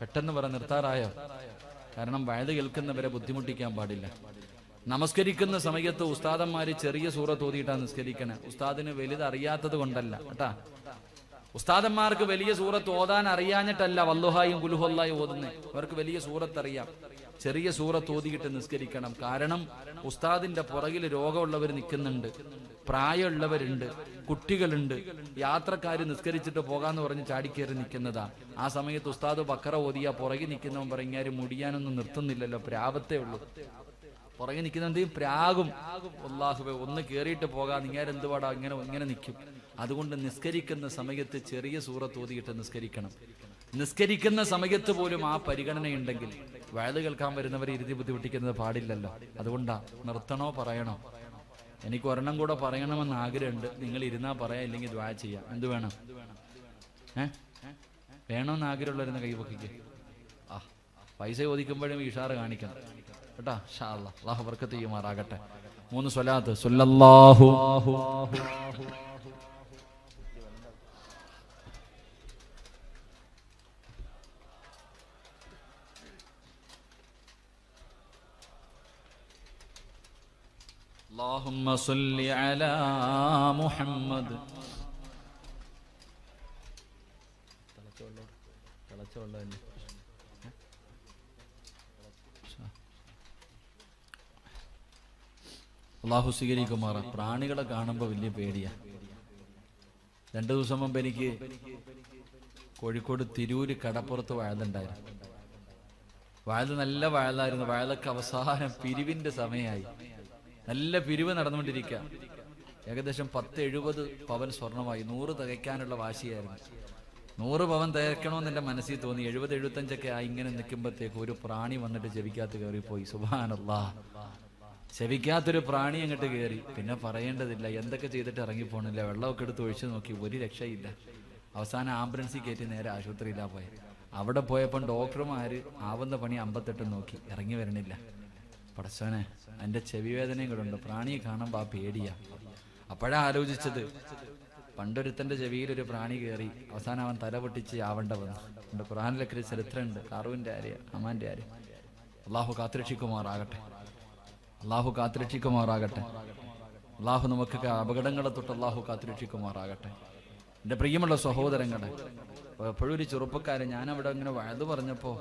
പെട്ടെന്ന് പറ നിർത്താറായോ? കാരണം വയത് കേൾക്കുന്നവരെ ബുദ്ധിമുട്ടിക്കാൻ പാടില്ല. നമസ്കരിക്കുന്ന സമയത്ത് ഉസ്താദന്മാര് ചെറിയ സൂറത്ത് ഓതിയിട്ടാണ് നിസ്കരിക്കണേ. ഉസ്താദിന് വലുത് അറിയാത്തത് കൊണ്ടല്ല കേട്ടാ. ഉസ്താദന്മാർക്ക് വലിയ സൂറത്ത് ഓതാൻ അറിയാഞ്ഞിട്ടല്ല വല്ലുഹായും കുലുഹൊല്ലായും ഓതുന്നേ. അവർക്ക് വലിയ സൂറത്ത് അറിയാം ചെറിയ സൂറത്ത് ഓതിയിട്ട് നിസ്കരിക്കണം. കാരണം ഉസ്താദിന്റെ പുറകിൽ രോഗമുള്ളവർ നിൽക്കുന്നുണ്ട്. പ്രായമുള്ളവരുണ്ട്. കുട്ടികളുണ്ട്. യാത്രക്കാർ നിസ്കരിച്ചിട്ട് പോകാന്ന് പറഞ്ഞ് ചാടിക്കേറി നിൽക്കുന്നതാ. ആ സമയത്ത് ഉസ്താദ് ബക്കറ ഓതിയ പുറകിൽ നിൽക്കുന്നവൻ പറഞ്ഞാൽ മുടിയാനൊന്നും നിർത്തുന്നില്ലല്ലോ. പ്രാപത്തേ ഉള്ളൂ. പുറകെ നിൽക്കുന്നത് പ്രാകും അള്ളാഹുബെ ഒന്ന് കേറിയിട്ട് പോകാൻ നിങ്ങൾ എന്തുപാടാ ഇങ്ങനെ ഇങ്ങനെ നിൽക്കും. അതുകൊണ്ട് നിസ്കരിക്കുന്ന സമയത്ത് ചെറിയ സൂറത്ത് ഓതിയിട്ട് നിസ്കരിക്കണം. നിസ്കരിക്കുന്ന സമയത്ത് പോലും ആ പരിഗണനയുണ്ടെങ്കിൽ വയത് കേൾക്കാൻ വരുന്നവരെ ഇരുതി ബുദ്ധിമുട്ടിക്കുന്നത് പാടില്ലല്ലോ. അതുകൊണ്ടാ നിർത്തണോ പറയണോ? എനിക്ക് ഒരെണ്ണം കൂടെ പറയണമെന്ന് ആഗ്രഹമുണ്ട്. നിങ്ങൾ ഇരുന്നാ പറയാ ഇല്ലെങ്കിൽ ദ്വാ ചെയ്യാം. എന്ത് വേണം? ഏ? വേണമെന്ന് ആഗ്രഹമുള്ളവരുന്ന കൈവക്കിക്ക് ആ പൈസ ചോദിക്കുമ്പോഴും ഇഷാറ് കാണിക്കണം. കേട്ടാ ഷാ അല്ലാ അള്ളാഹു ബർക്കത്ത് ചെയ്യുമാറാകട്ടെ മൂന്ന് സ്വലാത്ത് സ്വല്ലല്ലാഹു اللهم صل على محمد അള്ളാഹു സ്വീകരിക്കുമാറ. പ്രാണികളെ കാണുമ്പോൾ വലിയ പേടിയാ. രണ്ടു ദിവസം മുമ്പ് എനിക്ക് കോഴിക്കോട് തിരൂര് കടപ്പുറത്ത് വാഴുന്നുണ്ടായിരുന്നു വാഴ നല്ല വാഴലായിരുന്നു വാഴലൊക്കെ അവസാനം പിരിവിന്റെ സമയമായി. നല്ല പിരിവ് നടന്നുകൊണ്ടിരിക്കുക ഏകദേശം പത്ത് എഴുപത് പവൻ സ്വർണമായി. നൂറ് തികയ്ക്കാനുള്ള വാശിയായിരുന്നു. നൂറ് പവൻ തികയ്ക്കണമെന്ന് എന്റെ മനസ്സിൽ തോന്നി. എഴുപത് എഴുപത്തഞ്ചൊക്കെ ആ ഇങ്ങനെ നിൽക്കുമ്പോഴത്തേക്ക് ഒരു പ്രാണി വന്നിട്ട് ജപിക്കാത്ത കയറിപ്പോയി. സുബാനല്ലാ ചെവിക്കാത്തൊരു പ്രാണി അങ്ങോട്ട് കയറി പിന്നെ പറയേണ്ടതില്ല എന്തൊക്കെ ചെയ്തിട്ട് ഇറങ്ങിപ്പോണില്ല വെള്ളമൊക്കെ എടുത്ത് ഒഴിച്ചു നോക്കി ഒരു രക്ഷയില്ല. അവസാനം ആംബുലൻസിൽ കയറ്റി നേരെ ആശുപത്രിയിലാ പോയത് അവിടെ പോയപ്പോൾ ഡോക്ടർമാര് ആവുന്ന പണി അമ്പത്തെട്ട് നോക്കി ഇറങ്ങി വരണില്ല. പടച്ചോനെ എന്റെ ചെവി വേദനയും കൂടെ ഉണ്ട്. പ്രാണിയെ കാണുമ്പോൾ ആ പേടിയാ. അപ്പോഴാ ആലോചിച്ചത് പണ്ടൊരുത്തന്റെ ചെവിയിൽ ഒരു പ്രാണി കയറി അവസാനം അവൻ തല പൊട്ടിച്ച് ആവണ്ട വന്നു. എന്റെ ഖുറാനിലൊക്കെ ഒരു ചരിത്രമുണ്ട്. കാറുവിന്റെ ആര്യ അമ്മാന്റെ ആര്യ. അള്ളാഹു കാത്തുരക്ഷിക്കുമാറാകട്ടെ. അള്ളാഹു കാത്തുരക്ഷിക്കുമാറാകട്ടെ. അള്ളാഹു നമുക്ക് അപകടങ്ങളെ തൊട്ട് അള്ളാഹു കാത്തുരക്ഷിക്കുമാറാകട്ടെ. എന്റെ പ്രിയമുള്ള സഹോദരങ്ങളെ എപ്പോഴും ഒരു ചെറുപ്പക്കാരൻ ഞാൻ അവിടെ ഇങ്ങനെ വഴുത് പറഞ്ഞപ്പോൾ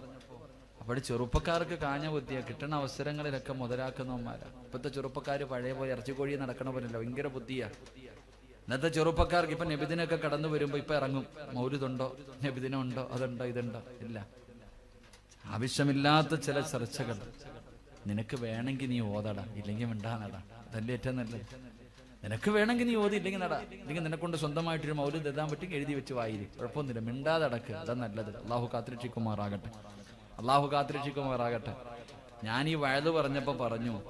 അവിടെ ചെറുപ്പക്കാർക്ക് കാഞ്ഞ ബുദ്ധിയാ കിട്ടുന്ന അവസരങ്ങളിലൊക്കെ മുതലാക്കുന്നവന്മാരാ. ഇപ്പോഴത്തെ ചെറുപ്പക്കാർ പഴയ പോലെ ഇറച്ചിക്കോഴി നടക്കണ പോലല്ല ഭയങ്കര ബുദ്ധിയാ. ഇന്നത്തെ ചെറുപ്പക്കാർക്ക് ഇപ്പൊ നബിദിനൊക്കെ കടന്നു വരുമ്പോ ഇപ്പൊ ഇറങ്ങും. മൗരുതുണ്ടോ നബിദിനം ഉണ്ടോ അതുണ്ടോ? ഇതുണ്ടോ? ഇല്ല. ആവശ്യമില്ലാത്ത ചില ചർച്ചകൾ. നിനക്ക് വേണമെങ്കിൽ നീ ഓതടാ ഇല്ലെങ്കിൽ മിണ്ടാനടാ. അതല്ലേ ഏറ്റവും നല്ലത്. നിനക്ക് വേണമെങ്കിൽ നീ ഓതി ഇല്ലെങ്കിൽ നടാ. ഇല്ലെങ്കിൽ നിനക്കൊണ്ട് കൊണ്ട് സ്വന്തമായിട്ടൊരു മൗലി എഴുതാൻ പറ്റും എഴുതി വെച്ച് വായിരി. കുഴപ്പമൊന്നുമില്ല. മിണ്ടാതെ അടക്ക് അതാ നല്ലത്. അള്ളാഹു കാത്തിരക്ഷിക്കുമാറാകട്ടെ. അള്ളാഹു കാത്തിരക്ഷിക്കുമാറാകട്ടെ. ഞാൻ ഈ വയത് പറഞ്ഞപ്പോൾ പറഞ്ഞു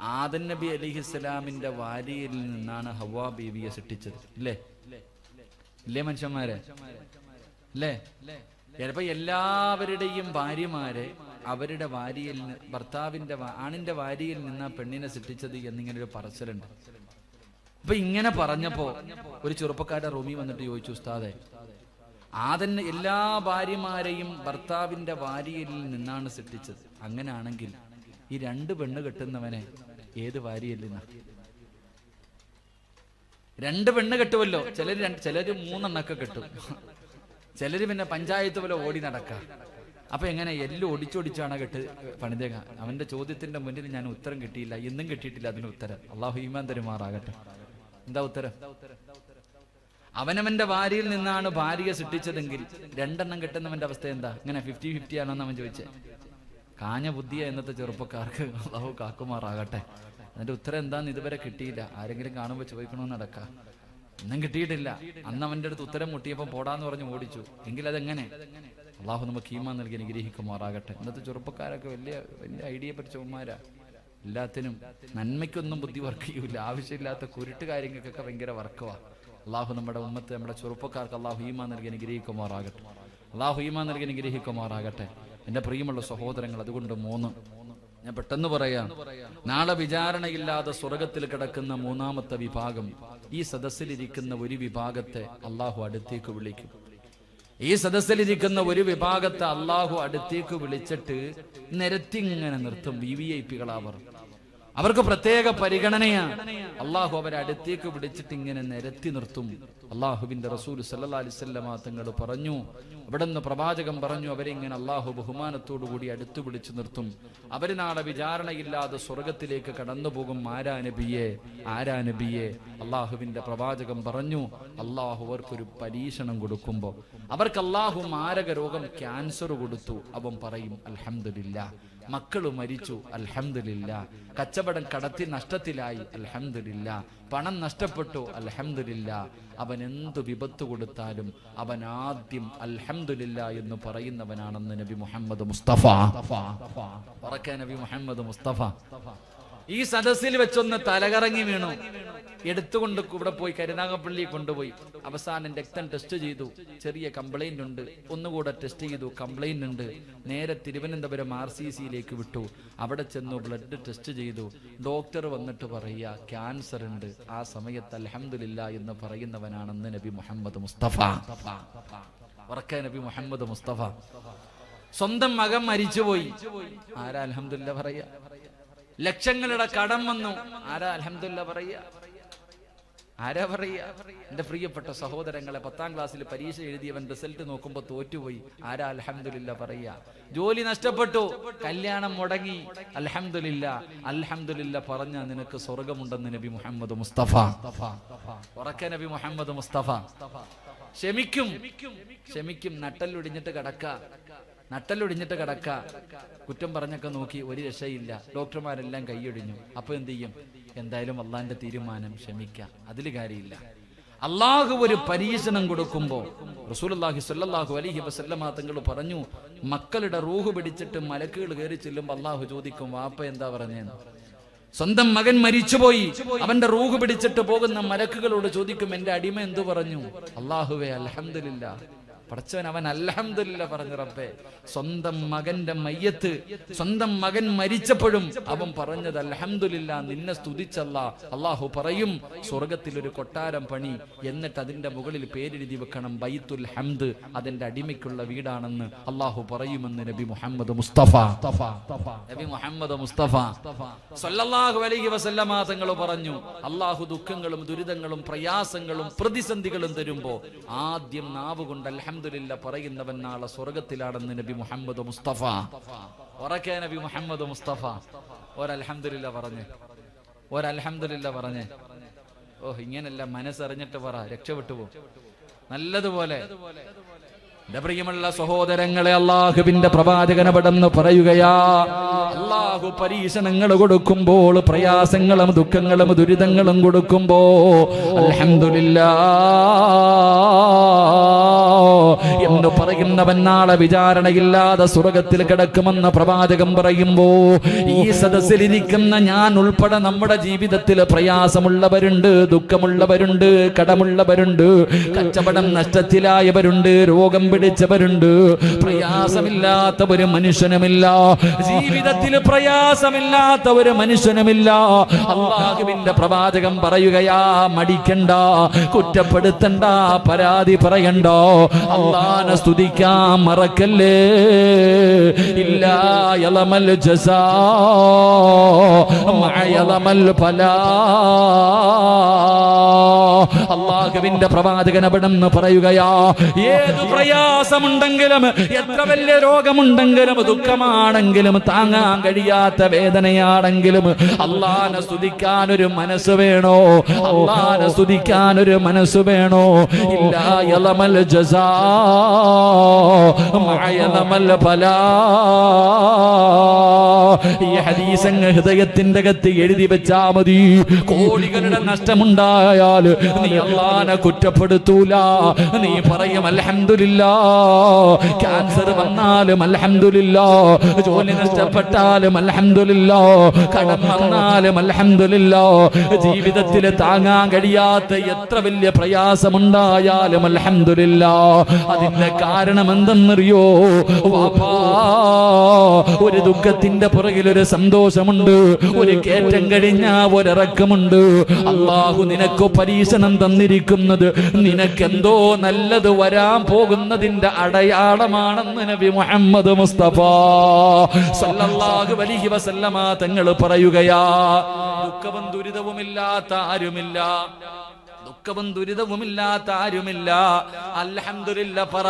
ആദൻ നബി അലിഹിസ്സലാമിന്റെ വാലിയിൽ നിന്നാണ് ഹവാ ബീവിയെ സൃഷ്ടിച്ചത്. ഇല്ലേ? ഇല്ലേ മനുഷ്യന്മാരെ? അല്ലേ ചിലപ്പോ എല്ലാവരുടെയും ഭാര്യമാരെ അവരുടെ വാരിയിൽ ഭർത്താവിന്റെ ആണിന്റെ വാരിയിൽ നിന്ന് പെണ്ണിനെ സൃഷ്ടിച്ചത് എന്നിങ്ങനെ ഒരു പറച്ചിലുണ്ട്. അപ്പൊ ഇങ്ങനെ പറഞ്ഞപ്പോ ഒരു ചെറുപ്പക്കാരുടെ റൂമി വന്നിട്ട് ചോദിച്ചു ഉസ്താദെ ആദന് എല്ലാ ഭാര്യമാരെയും ഭർത്താവിന്റെ വാരിയിൽ നിന്നാണ് സൃഷ്ടിച്ചത്. അങ്ങനാണെങ്കിൽ ഈ രണ്ട് പെണ്ണ് കെട്ടുന്നവനെ ഏത് വാരിയിൽ നിന്നാ? രണ്ട് പെണ്ണ് കെട്ടുമല്ലോ ചിലര് രണ്ട് ചിലര് മൂന്നെണ്ണൊക്കെ കെട്ടും. ചിലര് പിന്നെ പഞ്ചായത്ത് പോലെ ഓടി നടക്ക. അപ്പൊ എങ്ങനെ എല്ലാം ഒടിച്ചൊടിച്ചാണ് കെട്ട് പണിതേക അവന്റെ ചോദ്യത്തിന്റെ മുന്നിൽ ഞാൻ ഉത്തരം കിട്ടിയില്ല. ഇന്നും കിട്ടിയിട്ടില്ല അതിന് ഉത്തരം. അള്ളാഹു ഈമാൻ തരുമാറാകട്ടെ. എന്താ ഉത്തരം? അവനവന്റെ ഭാര്യയിൽ നിന്നാണ് ഭാര്യയെ സൃഷ്ടിച്ചതെങ്കിൽ രണ്ടെണ്ണം കിട്ടുന്നവന്റെ അവസ്ഥ എന്താ? ഇങ്ങനെ ഫിഫ്റ്റി ഫിഫ്റ്റി ആണോ അവൻ ചോദിച്ചേ. കാഞ്ഞ ബുദ്ധിയ എന്നത്തെ ചെറുപ്പക്കാർക്ക്. അള്ളാഹു കാക്കുമാറാകട്ടെ. അതിന്റെ ഉത്തരം എന്താന്ന് ഇതുവരെ കിട്ടിയില്ല. ആരെങ്കിലും കാണുമ്പോൾ ചോദിക്കണമെന്ന് നടക്കാം. ഒന്നും കിട്ടിയിട്ടില്ല. അന്ന് അവന്റെ അടുത്ത് ഉത്തരം മുട്ടിയപ്പോൾ പോടാന്ന് പറഞ്ഞ് ഓടിച്ചു. എങ്കിൽ അതെങ്ങനെ അള്ളാഹു നമുക്ക് ഈമാൻ നൽകി അനുഗ്രഹിക്കുമാറാകട്ടെ. ഇന്നത്തെ ചെറുപ്പക്കാരൊക്കെ വലിയ വലിയ ഐഡിയ പഠിച്ചവന്മാരാ എല്ലാത്തിനും നന്മയ്ക്കൊന്നും ബുദ്ധി വർക്ക് ചെയ്യൂല ആവശ്യമില്ലാത്ത കുരുട്ട് കാര്യങ്ങൾക്കൊക്കെ ഭയങ്കര വർക്കുവാ. അള്ളാഹു നമ്മുടെ ഉമ്മത്ത് നമ്മുടെ ചെറുപ്പക്കാർക്ക് അള്ളാഹു ഈമാൻ നൽകി അനുഗ്രഹിക്കുമാറാകട്ടെ. അള്ളാഹു ഈമാൻ നൽകി അനുഗ്രഹിക്കുമാറാകട്ടെ. എന്റെ പ്രിയമുള്ള സഹോദരങ്ങൾ അതുകൊണ്ട് മൂന്ന്. ഞാൻ പെട്ടെന്ന് പറയാം. നാളെ വിചാരണയില്ലാതെ സ്വർഗത്തിൽ കിടക്കുന്ന മൂന്നാമത്തെ വിഭാഗം ഈ സദസ്സിലിരിക്കുന്ന ഒരു വിഭാഗത്തെ അള്ളാഹു അടുത്തേക്ക് വിളിക്കും. ഈ സദസ്സിലിരിക്കുന്ന ഒരു വിഭാഗത്തെ അള്ളാഹു അടുത്തേക്ക് വിളിച്ചിട്ട് നിരത്തിങ്ങനെ നിർത്തും. വി വി ഐ പികളാവർ. അവർക്ക് പ്രത്യേക പരിഗണനയാണ്. അള്ളാഹു അവരെ അടുത്തേക്ക് പിടിച്ചിട്ട് ഇങ്ങനെ നിരത്തി നിർത്തും. അള്ളാഹുവിന്റെ റസൂൽ വസല്ലമ തങ്ങൾ പറഞ്ഞു അവിടുന്ന് പ്രവാചകൻ പറഞ്ഞു അവരെ ഇങ്ങനെ അള്ളാഹു ബഹുമാനത്തോടു കൂടി അടുത്തു പിടിച്ചു നിർത്തും. അവർ നാളെ വിചാരണയില്ലാതെ സ്വർഗത്തിലേക്ക് കടന്നു പോകും. ആരാനബിയെ ആരാനബിയെ ആരാ നബിയെ? അള്ളാഹുവിന്റെ പ്രവാചകം പറഞ്ഞു അള്ളാഹു അവർക്കൊരു പരീക്ഷണം കൊടുക്കുമ്പോൾ അവർക്ക് അള്ളാഹു മാരക രോഗം ക്യാൻസർ കൊടുത്തു. അവൻ പറയും അൽഹംദുലില്ല മക്കൾ മരിച്ചു. അൽഹംദുലില്ല. കച്ചവടം കടത്തി നഷ്ടത്തിലായി. അൽഹംദുലില്ല. പണം നഷ്ടപ്പെട്ടു. അൽഹംദുലില്ല. അവൻ എന്തു വിപത്ത് കൊടുത്താലും അവൻ ആദ്യം അൽഹംദുലില്ല എന്ന് പറയുന്നവനാണെന്ന് നബി മുഹമ്മദ് മുസ്തഫ. ഉറക്കെ നബി മുഹമ്മദ് മുസ്തഫ. ഈ സദസ്സിൽ വെച്ചൊന്ന് തലകറങ്ങി വീണു. എടുത്തുകൊണ്ട് ഇവിടെ പോയി കരുനാഗപ്പള്ളി കൊണ്ടുപോയി. അവസാനം രക്തം ടെസ്റ്റ് ചെയ്തു. ചെറിയ കംപ്ലൈന്റ് ഉണ്ട്. ഒന്നുകൂടെ ടെസ്റ്റ് ചെയ്തു. കംപ്ലൈന്റ് ഉണ്ട്. നേരെ തിരുവനന്തപുരം ആർ സി സിയിലേക്ക് വിട്ടു. അവിടെ ചെന്നു ബ്ലഡ് ടെസ്റ്റ് ചെയ്തു. ഡോക്ടർ വന്നിട്ട് പറയുക ക്യാൻസർ ഉണ്ട്. ആ സമയത്ത് അലഹമില്ല എന്ന് പറയുന്നവനാണെന്ന് നബി മുഹമ്മദ് മുസ്തഫ. നബി മുഹമ്മദ് മുസ്തഫ. സ്വന്തം മകൻ മരിച്ചുപോയി. ആരാ അലഹമില്ല പറയാ ലക്ഷങ്ങളുടെ കടം വന്നു. ആരാ അലഹമില്ല പറയ ആരാ പറയ എന്റെ പ്രിയപ്പെട്ട സഹോദരങ്ങളെ പത്താം ക്ലാസ്സിൽ പരീക്ഷ എഴുതിയവൻ റിസൾട്ട് നോക്കുമ്പോ തോറ്റുപോയി. ആരാ അലഹമില്ല പറയ ജോലി നഷ്ടപ്പെട്ടു. കല്യാണം മുടങ്ങി. അലഹമില്ല അലഹമില്ല പറഞ്ഞ നിനക്ക് സ്വർഗമുണ്ടെന്ന് നബി മുഹമ്മദ് മുസ്തഫ. ഉറക്ക നബി മുഹമ്മദ് മുസ്തഫ. ക്ഷമിക്കും. ക്ഷമിക്കും. നട്ടല്ലൊടിഞ്ഞിട്ട് കിടക്ക. നട്ടല്ലൊടിഞ്ഞിട്ട് കിടക്ക. കുറ്റം പറഞ്ഞൊക്കെ നോക്കി ഒരു രക്ഷയില്ല. ഡോക്ടർമാരെല്ലാം കൈയൊടിഞ്ഞു. അപ്പൊ എന്ത് ചെയ്യും? എന്തായാലും അള്ളാന്റെ തീരുമാനം ക്ഷമിക്ക. അതിൽ കാര്യമില്ല. അള്ളാഹു ഒരു പരീക്ഷണം കൊടുക്കുമ്പോ റസൂലുള്ളാഹി സ്വല്ലല്ലാഹു അലൈഹി വസല്ലമ തങ്ങൾ പറഞ്ഞു മക്കളുടെ റൂഹ് പിടിച്ചിട്ട് മലക്കുകൾ കയറി ചെല്ലുമ്പോൾ അള്ളാഹു ചോദിക്കും വാപ്പ എന്താ പറഞ്ഞേന്ന് സ്വന്തം മകൻ മരിച്ചുപോയി. അവന്റെ റൂഹ് പിടിച്ചിട്ട് പോകുന്ന മലക്കുകളോട് ചോദിക്കും എന്റെ അടിമ എന്തു പറഞ്ഞു? അള്ളാഹുവേ അൽഹംദുലില്ല പടച്ചവൻ അവൻ അൽഹംദുലില്ല പറഞ്ഞു റബ്ബേ സ്വന്തം മകന്റെ മയ്യത്ത് സ്വന്തം മകൻ മരിച്ചപ്പോഴും അവൻ പറഞ്ഞത് അൽഹംദുലില്ല നിന്നെ സ്തുതിച്ചല്ല. അള്ളാഹു പറയും സ്വർഗത്തിൽ ഒരു കൊട്ടാരം പണി എന്നിട്ട് അതിന്റെ മുകളിൽ പേരെഴുതി വെക്കണം ബൈത്തുൽ ഹംദ് അതിന്റെ അടിമയ്ക്കുള്ള വീടാണെന്ന് അള്ളാഹു പറയുമെന്ന് നബി മുഹമ്മദ് മുസ്തഫ. നബി മുഹമ്മദ് മുസ്തഫ അലൈഹി വസല്ലമ തങ്ങൾ പറഞ്ഞു അള്ളാഹു ദുഃഖങ്ങളും ദുരിതങ്ങളും പ്രയാസങ്ങളും പ്രതിസന്ധികളും തരുമ്പോ ആദ്യം നാവ് കൊണ്ട് അൽഹംദുലില്ല പറയുന്നവൻ നാളെ സ്വർഗത്തിലാണെന്ന് നബി മുഹമ്മദ് മുസ്തഫ. ഉറക്കെ നബി മുഹമ്മദ് മുസ്തഫ. ഒരൽഹമില്ല പറഞ്ഞ്. ഒരൽഹമില്ല പറഞ്ഞ്. ഓഹ് ഇങ്ങനല്ല മനസ്സറിഞ്ഞിട്ട് പറ രക്ഷപ്പെട്ടു പോ. നല്ലതുപോലെ. പ്രിയമുള്ള സഹോദരങ്ങളെ അള്ളാഹുവിന്റെ പ്രവാചകനപടെന്ന് പറയുകയാ അള്ളാഹു പരീക്ഷണങ്ങൾ കൊടുക്കുമ്പോൾ പ്രയാസങ്ങളും ദുഃഖങ്ങളും ദുരിതങ്ങളും കൊടുക്കുമ്പോ അൽഹംദുലില്ലാ. എന്ന് പറയുന്നവൻ നാളെ വിചാരണയില്ലാതെ സ്വർഗത്തിൽ കിടക്കുമെന്ന് പ്രവാചകം പറയുമ്പോ ഈ സദസ്സിലിരിക്കുന്ന ഞാൻ ഉൾപ്പെടെ നമ്മുടെ ജീവിതത്തിൽ പ്രയാസമുള്ളവരുണ്ട് ദുഃഖമുള്ളവരുണ്ട് കടമുള്ളവരുണ്ട് കച്ചവടം നഷ്ടത്തിലായവരുണ്ട് രോഗം പിടിച്ചവരുണ്ട്. പ്രയാസമില്ലാത്ത ഒരു മനുഷ്യനുമില്ല. ജീവിതത്തിൽ പ്രയാസമില്ലാത്ത ഒരു മനുഷ്യനുമില്ല. അള്ളാഹുവിന്റെ പ്രവാചകം പറയുകയാ മടിക്കണ്ട കുറ്റപ്പെടുത്തണ്ട പരാതി പറയണ്ട. അള്ളാനെ സ്തുതിക്കാൻ മറക്കല്ലേ? ഇല്ല യലമൽ ജസാ മഅയലമൽ ഫലാ. അള്ളാഹുവിന്റെ പ്രവാചകൻ അവിടെ നിന്ന് പറയുകയാ ഏത് [laughs] പ്രയാസമുണ്ടെങ്കിലും എത്ര വലിയ രോഗമുണ്ടെങ്കിലും ദുഃഖമാണെങ്കിലും താങ്ങാൻ കഴിയാത്ത വേദനയാണെങ്കിലും അള്ളാനെ സ്തുതിക്കാൻ ഒരു മനസ്സ് വേണോ? അള്ളാനെ സ്തുതിക്കാൻ ഒരു മനസ്സ് വേണോ? ഇല്ല യലമൽ ജസാ ഫലാ. ഈ ഹദീസങ്ങ് ഹൃദയത്തിന്റെ അകത്ത് എഴുതി വെച്ചാ മതി. കോടികളുടെ നഷ്ടമുണ്ടായാൽ നീ അള്ളാനെ കുറ്റപ്പെടുത്തൂല. നീ പറയും അൽഹംദുലില്ല. ക്യാൻസർ വന്നാലും അൽഹംദുലില്ല. ജോലി നഷ്ടപ്പെട്ടാലും അൽഹംദുലില്ല. കടം വന്നാലും അൽഹംദുലില്ല. ജീവിതത്തിൽ താങ്ങാൻ കഴിയാത്ത എത്ര വലിയ പ്രയാസമുണ്ടായാലും അൽഹംദുലില്ല. അതിന്റെ കാരണം എന്തെന്നറിയോ? ഒരു ദുഃഖത്തിന്റെ പുറകിൽ ഒരു സന്തോഷമുണ്ട്. ഒരു കയറ്റം കഴിഞ്ഞ ഒരിറക്കമുണ്ട്. അള്ളാഹു നിനക്ക് പരീക്ഷണം തന്നിരിക്കുന്നത് നിനക്കെന്തോ നല്ലത് വരാൻ പോകുന്നതിന്റെ അടയാളമാണെന്ന് നബി മുഹമ്മദ് മുസ്തഫ സല്ലല്ലാഹു അലൈഹി വസല്ലമ തങ്ങൾ പറയുകയാ ദുഃഖവും ദുരിതവുമില്ലാത്ത ആരുമില്ല. ദുഃഖവും ദുരിതവുമില്ലാത്ത ആരുമില്ല. അൽഹംദുലില്ല പറ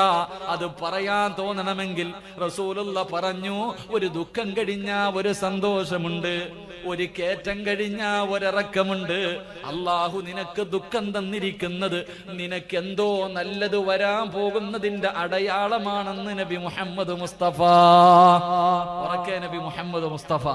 അത് പറയാൻ തോന്നണമെങ്കിൽ റസൂലുള്ള പറഞ്ഞു ഒരു ദുഃഖം കഴിഞ്ഞ ഒരു സന്തോഷമുണ്ട് ഒരു കേറ്റം കഴിഞ്ഞ ഒരിറക്കമുണ്ട്. അള്ളാഹു നിനക്ക് ദുഃഖം തന്നിരിക്കുന്നത് നിനക്കെന്തോ നല്ലത് വരാൻ പോകുന്നതിന്റെ അടയാളമാണെന്ന് നബി മുഹമ്മദ് മുസ്തഫ. ഉറക്കെ നബി മുഹമ്മദ് മുസ്തഫ.